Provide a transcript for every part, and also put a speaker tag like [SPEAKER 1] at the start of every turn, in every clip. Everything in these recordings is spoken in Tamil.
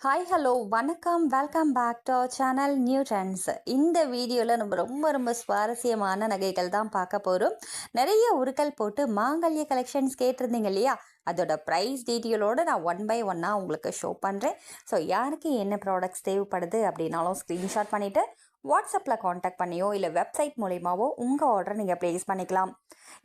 [SPEAKER 1] ஹாய் ஹலோ வணக்கம். Welcome back to our channel new trends இந்த வீடியோவில் நம்ம ரொம்ப ரொம்ப சுவாரஸ்யமான நகைகள் தான் பார்க்க போகிறோம் நிறைய உருக்கள் போட்டு மாங்கல்ய கலெக்ஷன்ஸ் கேட்டிருந்தீங்க இல்லையா? அதோட ப்ரைஸ் டீட்டெயிலோடு நான் ஒன் பை ஒன்னாக உங்களுக்கு ஷோ பண்ணுறேன் ஸோ யாருக்கு என்ன ப்ராடக்ட்ஸ் தேவைப்படுது அப்படின்னாலும் ஸ்க்ரீன்ஷாட் பண்ணிவிட்டு வாட்ஸ்அப்பில் காண்டாக்ட் பண்ணியோ இல்லை வெப்சைட் மூலியமாவோ உங்கள் ஆர்டரை நீங்கள் ப்ளேஸ் பண்ணிக்கலாம்.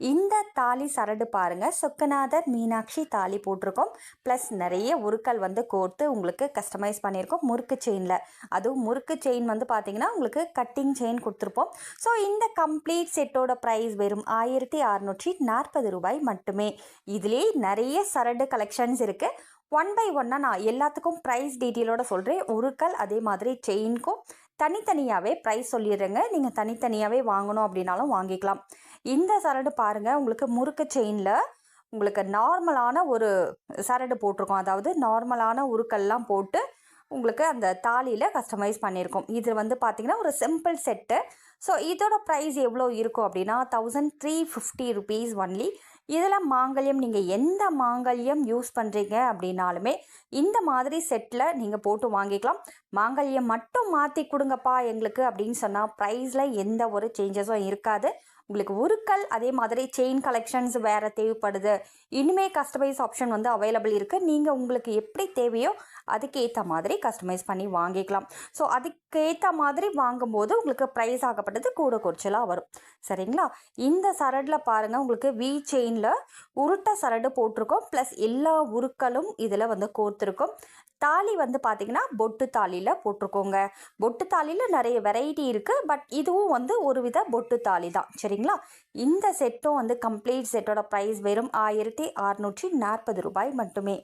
[SPEAKER 1] இந்த தாலி சரடு பாருங்கள் சொக்கநாதர் மீனாட்சி தாலி போட்டிருக்கோம். ப்ளஸ் நிறைய உருக்கள் வந்து கோர்த்து உங்களுக்கு கஸ்டமைஸ் பண்ணியிருக்கோம் முறுக்கு செயினில் அதுவும் முறுக்கு செயின் வந்து பார்த்திங்கன்னா உங்களுக்கு கட்டிங் செயின் கொடுத்துருப்போம். ஸோ இந்த கம்ப்ளீட் செட்டோட ப்ரைஸ் வெறும் ஆயிரத்தி அறநூற்றி நாற்பது ரூபாய் மட்டுமே. இதுலேயே நிறைய சரடு கலெக்ஷன்ஸ் இருக்குது ஒன் பை ஒன்னாக நான் எல்லாத்துக்கும் ப்ரைஸ் டீட்டெயிலோட சொல்கிறேன் உருக்கள் அதே மாதிரி செயின்க்கும் தனித்தனியாகவே ப்ரைஸ் சொல்லிடுறேங்க. நீங்கள் தனித்தனியாகவே வாங்கணும் அப்படின்னாலும் வாங்கிக்கலாம். இந்த சரடு பாருங்கள் உங்களுக்கு முறுக்கு செயினில் உங்களுக்கு நார்மலான ஒரு சரடு போட்டிருக்கோம். அதாவது நார்மலான உருக்கள்லாம் போட்டு உங்களுக்கு அந்த தாலியில் கஸ்டமைஸ் பண்ணியிருக்கோம். இது வந்து பார்த்திங்கன்னா ஒரு சிம்பிள் செட்டு ஸோ இதோட ப்ரைஸ் எவ்வளோ இருக்கும் அப்படின்னா thousand three fifty rupees only இதில் மாங்கல்யம். நீங்கள் எந்த மாங்கல்யம் யூஸ் பண்ணுறீங்க அப்படின்னாலுமே இந்த மாதிரி செட்டில் நீங்கள் போட்டு வாங்கிக்கலாம். மாங்கல்யம் மட்டும் மாற்றி கொடுங்கப்பா எங்களுக்கு அப்படின்னு சொன்னால் ப்ரைஸில் எந்த ஒரு சேஞ்சஸும் இருக்காது. உங்களுக்கு உருக்கள் அதே மாதிரி செயின் கலெக்ஷன்ஸ் வேறு தேவைப்படுது. இனிமே கஸ்டமைஸ் ஆப்ஷன் வந்து அவைலபிள் இருக்குது நீங்கள் உங்களுக்கு எப்படி தேவையோ அதுக்கேற்ற மாதிரி கஸ்டமைஸ் பண்ணி வாங்கிக்கலாம். ஸோ அதுக்கேற்ற மாதிரி வாங்கும்போது உங்களுக்கு ப்ரைஸ் ஆகப்பட்டது கூட குறைச்சலாக வரும். சரிங்களா? இந்த சரடில் பாருங்கள் உங்களுக்கு வி செயினில் உருட்ட சரடு போட்டிருக்கோம். ப்ளஸ் எல்லா உருக்களும் இதில் வந்து கோர்த்துருக்கோம். தாலி வந்து பார்த்திங்கன்னா பொட்டு தாலியில் போட்டிருக்கோங்க. பொட்டு தாலியில் நிறைய வெரைட்டி இருக்குது பட் இதுவும் வந்து ஒரு வித பொட்டு தாலி தான். சரிங்களா? இந்த செட்டும் வந்து கம்ப்ளீட் செட்டோட ப்ரைஸ் வெறும் ஆயிரத்தி அறநூற்றி நாற்பது ரூபாய் மட்டுமே.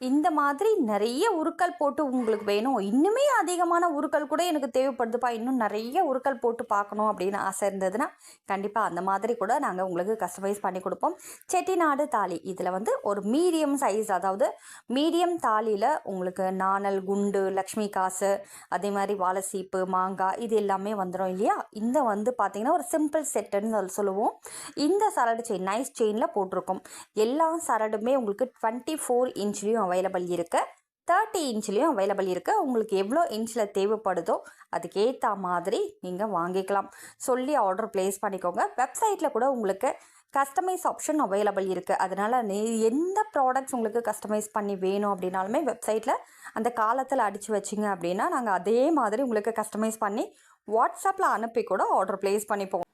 [SPEAKER 1] இந்த மாதிரி நிறைய உருக்கள் போட்டு உங்களுக்கு வேணும். இன்னுமே அதிகமான உருக்கள் கூட எனக்கு தேவைப்படுதுப்பா. இன்னும் நிறைய உருக்கள் போட்டு பார்க்கணும் அப்படின்னு ஆசை இருந்ததுன்னா கண்டிப்பாக அந்த மாதிரி கூட நாங்கள் உங்களுக்கு கஸ்டமைஸ் பண்ணி கொடுப்போம். செட்டிநாடு தாலி. இதில் வந்து ஒரு மீடியம் சைஸ் அதாவது மீடியம் தாலியில் உங்களுக்கு நாணல் குண்டு லக்ஷ்மி காசு அதே மாதிரி வாழைசீப்பு மாங்காய் இது எல்லாமே வந்துடும் இல்லையா? இந்த வந்து பார்த்திங்கன்னா ஒரு சிம்பிள் செட்டுன்னு சொல்லுவோம். இந்த சரடு செயின் நைஸ் செயினில் போட்டிருக்கோம். எல்லா சரடுமே உங்களுக்கு டுவெண்ட்டி ஃபோர் இன்ச்லேயும் அவைலபிள் இருக்குது தேர்ட்டி இன்ச்லேயும் அவைலபிள் இருக்குது உங்களுக்கு எவ்வளோ இன்ச்சில் தேவைப்படுதோ அதுக்கேற்ற மாதிரி நீங்கள் வாங்கிக்கலாம். சொல்லி ஆர்டர் ப்ளேஸ் பண்ணிக்கோங்க. வெப்சைட்டில் கூட உங்களுக்கு கஸ்டமைஸ் ஆப்ஷன் அவைலபிள் இருக்குது அதனால் நீ எந்த ப்ராடக்ட்ஸ் உங்களுக்கு கஸ்டமைஸ் பண்ணி வேணும் அப்படின்னாலுமே வெப்சைட்டில் அந்த காலத்தில் அடித்து வச்சிங்க அப்படின்னா நாங்கள் அதே மாதிரி உங்களுக்கு கஸ்டமைஸ் பண்ணி வாட்ஸ்அப்பில் அனுப்பி கூட ஆர்டர் ப்ளேஸ் பண்ணிப்போம்.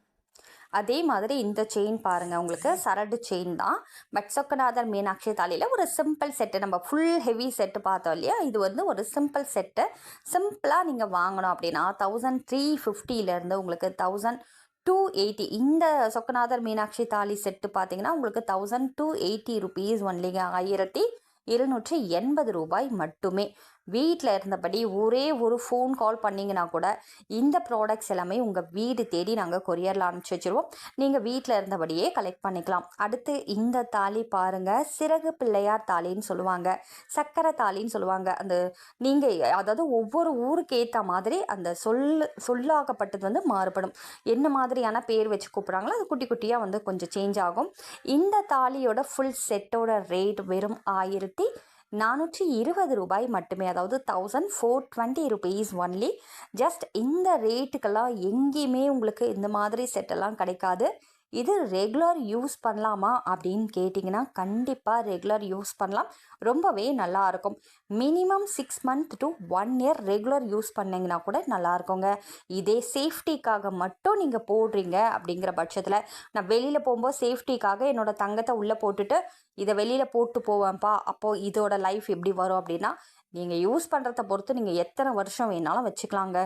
[SPEAKER 1] அதே மாதிரி இந்த செயின் பாருங்கள் உங்களுக்கு சரடு செயின் தான். பட் சொக்கநாதர் மீனாட்சி தாலியில் ஒரு சிம்பிள் செட்டு நம்ம ஃபுல் ஹெவி செட்டு பார்த்தோம் இல்லையா? இது வந்து ஒரு சிம்பிள் செட்டு சிம்பிளாக நீங்கள் வாங்கணும் அப்படின்னா தௌசண்ட் த்ரீ ஃபிஃப்டியிலேருந்து உங்களுக்கு தௌசண்ட் டூ எயிட்டி இந்த சொக்கநாதர் மீனாட்சி தாலி செட்டு பார்த்தீங்கன்னா உங்களுக்கு தௌசண்ட் டூ எயிட்டி ருபீஸ் ஒன்லிங்க ஆயிரத்தி இருநூற்றி எண்பது ரூபாய் மட்டுமே. வீட்டில் இருந்தபடி ஒரே ஒரு ஃபோன் கால் பண்ணிங்கன்னா கூட இந்த ப்ராடக்ட்ஸ் எல்லாமே உங்கள் வீடு தேடி நாங்கள் கொரியரில் அனுப்பிச்சி வச்சுருவோம். நீங்கள் வீட்டில் இருந்தபடியே கலெக்ட் பண்ணிக்கலாம். அடுத்து இந்த தாலி பாருங்கள் சிறகு பிள்ளையார் தாலின்னு சொல்லுவாங்க. சக்கரை தாலின்னு சொல்லுவாங்க. அந்த நீங்கள் அதாவது ஒவ்வொரு ஊருக்கு ஏற்ற மாதிரி அந்த சொல் சொல்லாகப்பட்டது வந்து மாறுபடும். என்ன மாதிரியான பேர் வச்சு கூப்பிட்றாங்களோ அது குட்டி குட்டியாக வந்து கொஞ்சம் சேஞ்ச் ஆகும். இந்த தாலியோட ஃபுல் செட்டோட ரேட் வெறும் ஆயிரத்தி நானூற்றி இருபது ரூபாய் மட்டுமே அதாவது thousand four twenty rupees only just இந்த ரேட்டுக்கெல்லாம் எங்கேயுமே உங்களுக்கு இந்த மாதிரி செட்டெல்லாம் கிடைக்காது. இது ரெகுலர் யூஸ் பண்ணலாமா அப்படின்னு கேட்டிங்கன்னா கண்டிப்பாக ரெகுலர் யூஸ் பண்ணலாம். ரொம்பவே நல்லா இருக்கும். Minimum six month to one year regular use பண்ணிங்கன்னா கூட நல்லா இருக்குங்க. இதே சேஃப்டிக்காக மட்டும் நீங்கள் போடுறீங்க அப்படிங்கிற பட்சத்தில் நான் வெளியில் போகும்போது சேஃப்டிக்காக என்னோடய தங்கத்தை உள்ளே போட்டுட்டு இதை வெளியில் போட்டு போவேன்ப்பா. அப்போது இதோட லைஃப் எப்படி வரும் அப்படின்னா நீங்கள் யூஸ் பண்ணுறத பொறுத்து நீங்கள் எத்தனை வருஷம் வேணாலும் வச்சுக்கலாங்க.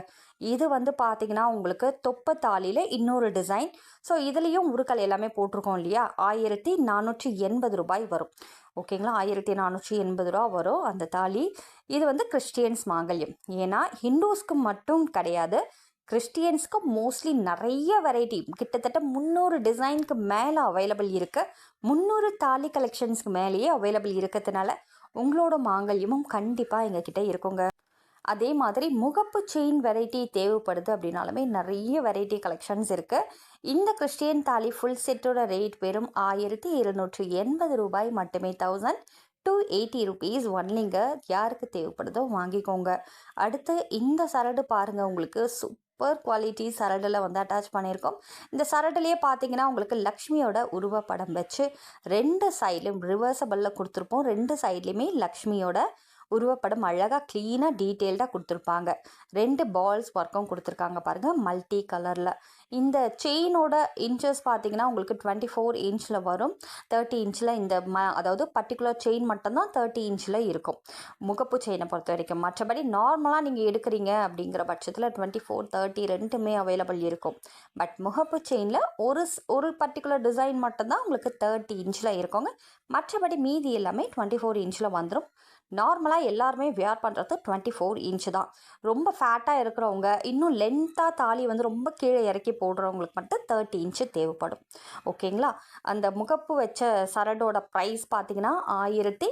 [SPEAKER 1] இது வந்து பார்த்தீங்கன்னா உங்களுக்கு தொப்பை தாலியில் இன்னொரு டிசைன் ஸோ இதுலேயும் உருக்கள் எல்லாமே போட்டிருக்கோம் இல்லையா? ஆயிரத்தி நானூற்றி எண்பது ரூபாய் வரும். ஓகேங்களா ஆயிரத்தி நானூற்றி எண்பது ரூபா வரும் அந்த தாலி. இது வந்து கிறிஸ்டியன்ஸ் மாங்கல்யம். ஏன்னா ஹிந்துஸ்க்கு மட்டும் கிடையாது. கிறிஸ்டியன்ஸ்க்கு மோஸ்ட்லி நிறைய வெரைட்டி கிட்டத்தட்ட முந்நூறு டிசைனுக்கு மேலே அவைலபிள் இருக்குது முந்நூறு தாலி கலெக்ஷன்ஸ்க்கு மேலேயே அவைலபிள் இருக்கிறதுனால உங்களோட மாங்கல்யமும் கண்டிப்பாக எங்ககிட்ட இருக்குங்க. அதே மாதிரி முகப்பு செயின் வெரைட்டி தேவைப்படுது அப்படின்னாலுமே நிறைய வெரைட்டி கலெக்ஷன்ஸ் இருக்குது இந்த கிறிஸ்டியன் தாலி ஃபுல் செட்டோட ரேட் வெறும் ஆயிரத்தி இருநூற்றி எண்பது ரூபாய் மட்டுமே தௌசண்ட் டூ எயிட்டி ருபீஸ் ஒன்லிங்க யாருக்கு தேவைப்படுதோ வாங்கிக்கோங்க. அடுத்து இந்த சரடு பாருங்கள் உங்களுக்கு சூப் சூப்பர் குவாலிட்டி சரடில் வந்து அட்டாச் பண்ணியிருக்கோம். இந்த சரடுலேயே பார்த்தீங்கன்னா உங்களுக்கு லக்ஷ்மியோட உருவப்படம் வச்சு ரெண்டு சைட்லேயும் ரிவர்சபிளில் கொடுத்துருப்போம். ரெண்டு சைட்லேயுமே லக்ஷ்மியோட உருவப்படம் அழகாக க்ளீனாக டீட்டெயில்டாக கொடுத்துருப்பாங்க. ரெண்டு பால்ஸ் ஒர்க்கும் கொடுத்துருக்காங்க பாருங்கள் மல்டி கலரில் இந்த செயினோட இன்ச்சஸ் பார்த்தீங்கன்னா உங்களுக்கு டுவெண்ட்டி ஃபோர் இன்ச்சில் வரும். தேர்ட்டி இன்ச்சில் இந்த ம அதாவது பர்டிகுலர் செயின் மட்டும்தான் தேர்ட்டி இன்ச்சில் இருக்கும். முகப்பு செயினை பொறுத்த வரைக்கும். மற்றபடி நார்மலாக நீங்கள் எடுக்கிறீங்க அப்படிங்கிற பட்சத்தில் டுவெண்ட்டி ஃபோர் தேர்ட்டி ரெண்டுமே அவைலபிள் இருக்கும். பட் முகப்பு செயினில் ஒரு ஒரு பர்டிகுலர் டிசைன் மட்டும்தான் உங்களுக்கு தேர்ட்டி இன்ச்சில் இருக்குங்க. மற்றபடி மீதி எல்லாமே டுவெண்ட்டி ஃபோர் இன்ச்சில் வந்துடும் நார்மலாக எல்லாருமே வியர் பண்ணுறது டுவெண்ட்டி ஃபோர் இன்ச்சு தான். ரொம்ப ஃபேட்டாக இருக்கிறவங்க இன்னும் லென்த்தாக தாலி வந்து ரொம்ப கீழே இறக்கி போடுறவங்களுக்கு மட்டும் தேர்ட்டி இன்ச்சு தேவைப்படும். ஓகேங்களா அந்த முகப்பு வச்ச சரடோட ப்ரைஸ் பார்த்தீங்கன்னா ஆயிரத்தி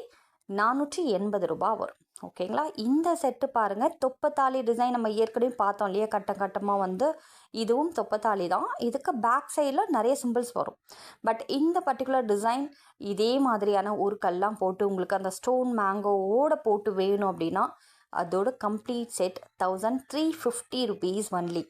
[SPEAKER 1] நானூற்றி எண்பது ரூபா வரும். ஓகேங்களா? இந்த செட்டு பாருங்கள் தொப்பத்தாலி டிசைன் நம்ம ஏற்கனவே பார்த்தோம் இல்லையா? கட்டம் கட்டமாக வந்து இதுவும் தொப்பத்தாலி தான். இதுக்கு பேக் சைடில் நிறைய சிம்பிள்ஸ் வரும். பட் இந்த பர்டிகுலர் டிசைன் இதே மாதிரியான ஊருக்கெல்லாம் போட்டு உங்களுக்கு அந்த ஸ்டோன் மேங்கோவோட போட்டு வேணும் அப்படின்னா அதோட complete set thousand three fifty rupees only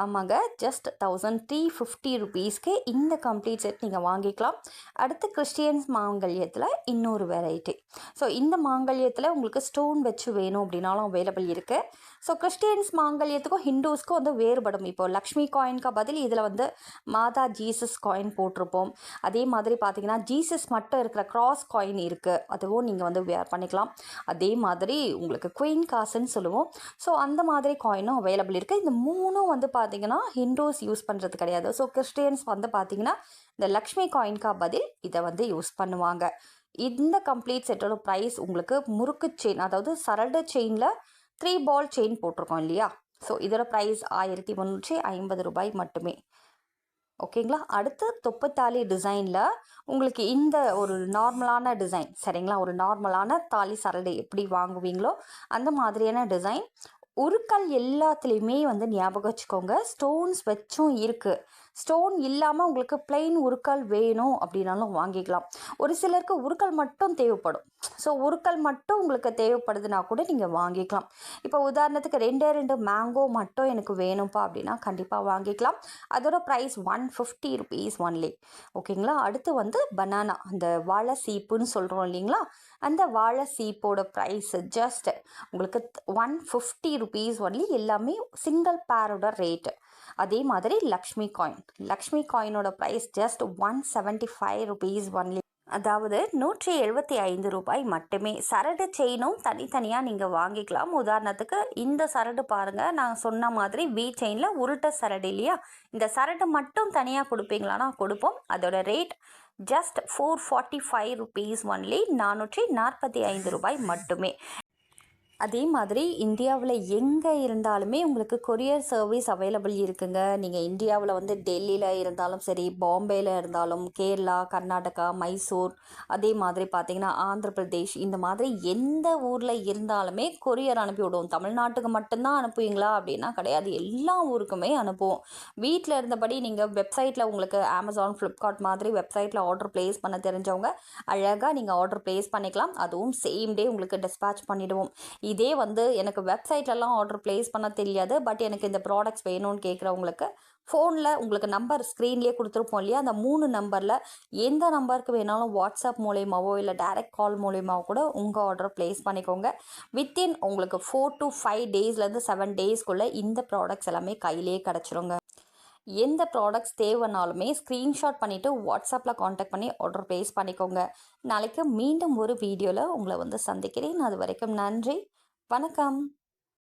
[SPEAKER 1] ஆமாங்க ஜஸ்ட் தௌசண்ட் த்ரீ ஃபிஃப்டி ருபீஸ்க்கு இந்த கம்ப்ளீட் செட் நீங்கள் வாங்கிக்கலாம். அடுத்து கிறிஸ்டியன்ஸ் மாங்கல்யத்தில் இன்னொரு வெரைட்டி ஸோ இந்த மாங்கல்யத்தில் உங்களுக்கு ஸ்டோன் வச்சு வேணும் அப்படின்னாலும் அவைலபிள் இருக்குது ஸோ கிறிஸ்டியன்ஸ் மாங்கல்யத்துக்கும் ஹிந்துஸ்க்கும் வந்து வேறுபடும். இப்போ லக்ஷ்மி காயின்க்கு பதில் இதில் வந்து மாதா ஜீசஸ் காயின் போட்டிருப்போம். அதே மாதிரி பார்த்தீங்கன்னா ஜீசஸ் மட்டும் இருக்கிற கிராஸ் காயின் இருக்குது அதுவும் நீங்கள் வந்து வேர் பண்ணிக்கலாம். அதே மாதிரி உங்களுக்கு குயின் காசுன்னு சொல்லுவோம். ஸோ அந்த மாதிரி காயினும் அவைலபிள் இருக்குது இந்த மூணும் வந்து பார்த்தீங்கன்னா ஹிண்டோஸ் யூஸ் பண்ணுறது கிடையாது. ஸோ கிறிஸ்டியன்ஸ் வந்து பார்த்தீங்கன்னா இந்த லக்ஷ்மி காயின்கா பதில் இதை வந்து யூஸ் பண்ணுவாங்க. இந்த கம்ப்ளீட் செட்டோட ப்ரைஸ் உங்களுக்கு முறுக்கு செயின் அதாவது சரடு செயினில் த்ரீ பால் செயின் போட்டிருக்கோம் இல்லையா? ஸோ இதோட ப்ரைஸ் ஆயிரத்தி முந்நூற்றி ஐம்பது ரூபாய் மட்டுமே. ஓகேங்களா? அடுத்து தொப்பத்தாலி டிசைனில் உங்களுக்கு இந்த ஒரு நார்மலான டிசைன் சரிங்களா? ஒரு நார்மலான தாலி சரடு எப்படி வாங்குவீங்களோ அந்த மாதிரியான டிசைன். உருக்கள் எல்லாத்துலேயுமே வந்து ஞாபகம் வச்சுக்கோங்க. ஸ்டோன்ஸ் வச்சும் இருக்குது ஸ்டோன் இல்லாமல் உங்களுக்கு பிளெயின் உருக்கள் வேணும் அப்படின்னாலும் வாங்கிக்கலாம். ஒரு சிலருக்கு உருக்கள் மட்டும் தேவைப்படும். ஸோ உருக்கள் மட்டும் உங்களுக்கு தேவைப்படுதுன்னா கூட நீங்கள் வாங்கிக்கலாம். இப்போ உதாரணத்துக்கு ரெண்டே ரெண்டு மேங்கோ மட்டும் எனக்கு வேணும்ப்பா அப்படின்னா கண்டிப்பாக வாங்கிக்கலாம். அதோட price one fifty rupees only ஓகேங்களா அடுத்து வந்து பனானா அந்த வாழை சீப்புன்னு சொல்கிறோம் இல்லைங்களா? அந்த வாழை சீப்போட ப்ரைஸ் ஜஸ்ட் உங்களுக்கு ஒன் ஃபிஃப்டி ருபீஸ் ஒன்லி எல்லாமே சிங்கிள் பேரோட ரேட்டு அதே மாதிரி Lakshmi coin Lakshmi காயினோட price just one seventy five rupees only அதாவது நூற்றி எழுபத்தி ஐந்து ரூபாய் மட்டுமே. சரடு செயினும் தனித்தனியாக நீங்கள் வாங்கிக்கலாம். உதாரணத்துக்கு இந்த சரடு பாருங்கள் நான் சொன்ன மாதிரி வி செயினில் உருட்ட சரடு இல்லையா? இந்த சரடு மட்டும் தனியாக கொடுப்பீங்களானா கொடுப்போம். அதோட rate just four forty five rupees only நானூற்றி நாற்பத்தி ஐந்து ரூபாய் மட்டுமே. அதே மாதிரி இந்தியாவில் எங்கே இருந்தாலுமே உங்களுக்கு கொரியர் சர்வீஸ் அவைலபிள் இருக்குங்க. நீங்கள் இந்தியாவில் வந்து டெல்லியில் இருந்தாலும் சரி பாம்பேயில் இருந்தாலும் கேரளா கர்நாடகா மைசூர் அதே மாதிரி பார்த்தீங்கன்னா ஆந்திர பிரதேஷ் இந்த மாதிரி எந்த ஊரில் இருந்தாலுமே கொரியர் அனுப்பி விடுவோம். தமிழ்நாட்டுக்கு மட்டும்தான் அனுப்புவீங்களா அப்படின்னா கிடையாது. எல்லா ஊருக்குமே அனுப்புவோம். வீட்டில் இருந்தபடி நீங்கள் வெப்சைட்டில் உங்களுக்கு அமேசான் ஃப்ளிப்கார்ட் மாதிரி வெப்சைட்டில் ஆர்டர் ப்ளேஸ் பண்ண தெரிஞ்சவங்க அழகாக நீங்கள் ஆர்டர் ப்ளேஸ் பண்ணிக்கலாம். அதுவும் சேம் டே உங்களுக்கு டிஸ்பேச் பண்ணிவிடுவோம் இதே வந்து எனக்கு வெப்சைட்லலாம் ஆர்டர் ப்ளேஸ் பண்ண தெரியாது பட் எனக்கு இந்த ப்ராடக்ட்ஸ் வேணும்னு கேட்குறவங்களுக்கு ஃபோனில் உங்களுக்கு நம்பர் ஸ்க்ரீன்லேயே கொடுத்துருப்போம் இல்லையா? அந்த மூணு நம்பரில் எந்த நம்பருக்கு வேணாலும் வாட்ஸ்அப் மூலியமாவோ இல்லை டைரக்ட் கால் மூலயமாவோ கூட உங்கள் ஆர்டர் ப்ளேஸ் பண்ணிக்கோங்க. வித்தின் உங்களுக்கு ஃபோர் டு ஃபைவ் டேஸ்லேருந்து செவன் டேஸ்க்குள்ளே இந்த ப்ராடக்ட்ஸ் எல்லாமே கையிலேயே கிடச்சிருங்க. எந்த ப்ராடக்ட்ஸ் தேவைனாலுமே ஸ்க்ரீன்ஷாட் பண்ணிவிட்டு வாட்ஸ்அப்பில் காண்டாக்ட் பண்ணி ஆர்டர் ப்ளேஸ் பண்ணிக்கோங்க. நாளைக்கு மீண்டும் ஒரு வீடியோவில் உங்களை வந்து சந்திக்கிறேன். அது வரைக்கும் நன்றி. வணக்கம்.